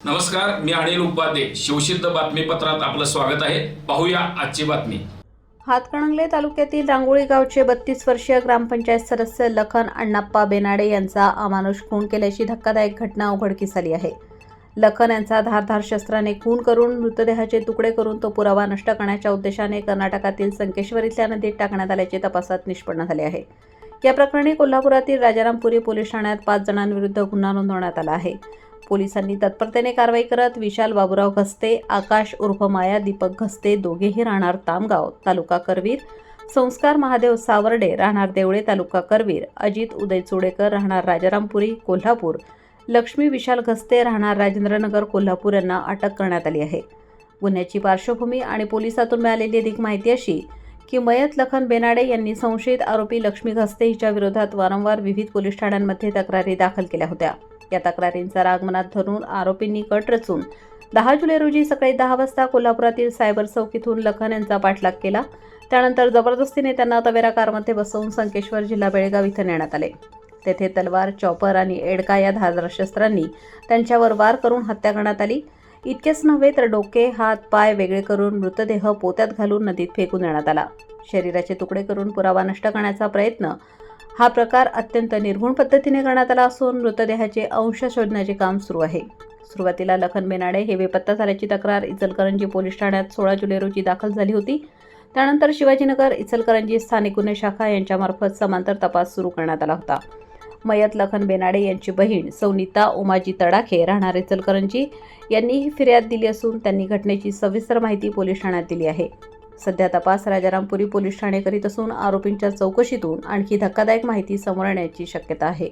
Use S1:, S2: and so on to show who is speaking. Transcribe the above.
S1: नमस्कार मी अनिल उपाध्ये. शिवसिद्ध बातमीपत्रात आपलं स्वागत आहे. पाहूया आजची बातमी.
S2: हातकणंगले तालुक्यातील रांगोळी गावचे बत्तीस वर्षीय ग्रामपंचायत सदस्य लखन अण्णाप्पा बेनाडे यांचा अमानुष खून केल्याची धक्कादायक घटना उघडकीस आली आहे. लखन यांचा धारधार शस्त्राने खून करून मृतदेहाचे तुकडे करून तो पुरावा नष्ट करण्याच्या उद्देशाने कर्नाटकातील संकेश्वर इथल्या नदीत टाकण्यात आल्याचे तपासात निष्पन्न झाले आहे. या प्रकरणी कोल्हापुरातील राजारामपुरी पोलीस ठाण्यात पाच जणांविरुद्ध गुन्हा नोंदवण्यात आला आहे. पोलिसांनी तत्परतेने कारवाई करत विशाल बाबुराव घस्ते आकाश उर्फ माया दीपक घस्ते दोघेही राहणार तामगाव तालुका करवीर. संस्कार महादेव सावर्डे राहणार देवळे तालुका करवीर. अजित उदय चोडेकर राहणार राजारामपुरी कोल्हापूर. लक्ष्मी विशाल घस्ते राहणार राजेंद्रनगर कोल्हापूर यांना अटक करण्यात आली आहे. गुन्ह्याची पार्श्वभूमी आणि पोलिसातून मिळालेली अधिक माहिती अशी की मयत लखन बेनाडे यांनी संशयित आरोपी लक्ष्मी घस्ते हिच्या विरोधात वारंवार विविध पोलीस ठाण्यांमध्ये तक्रारी दाखल केल्या होत्या. या तक्रारींचा राग मनात धरून आरोपींनी कट रचून दहा जुलै रोजी सकाळी दहा वाजता कोल्हापुरातील सायबर चौकीतून लखन यांचा पाठलाग केला. त्यानंतर जबरदस्तीने त्यांना तवेरा कारमध्ये बसवून संकेश्वर जिल्हा बेळगाव इथं नेण्यात आले. तेथे तलवार चॉपर आणि एडका या धारशस्त्रांनी त्यांच्यावर वार करून हत्या करण्यात आली. इतकेच नव्हे तर डोके हात पाय वेगळे करून मृतदेह पोत्यात घालून नदीत फेकून देण्यात आला. शरीराचे तुकडे करून पुरावा नष्ट करण्याचा प्रयत्न हा प्रकार अत्यंत निर्घुण पद्धतीने करण्यात आला असून मृतदेहाचे अंश शोधण्याचे काम सुरू आहे. सुरुवातीला लखन बेनाडे हे बेपत्ता झाल्याची तक्रार इचलकरंजी पोलीस ठाण्यात सोळा जुलै रोजी दाखल झाली होती. त्यानंतर शिवाजीनगर इचलकरंजी स्थानिक गुन्हे शाखा यांच्यामार्फत समांतर तपास सुरू करण्यात आला होता. मयत लखन बेनाडे यांची बहीण सौनिता उमाजी तडाखे राहणारे चलकरंजी. यांनी ही फिर्याद दिली असून त्यांनी घटनेची सविस्तर माहिती पोलीस ठाण्यात दिली आहे. सध्या तपास राजारामपुरी पोलीस ठाणे करीत असून आरोपींच्या चौकशीतून आणखी धक्कादायक माहिती समोर येण्याची शक्यता आहे.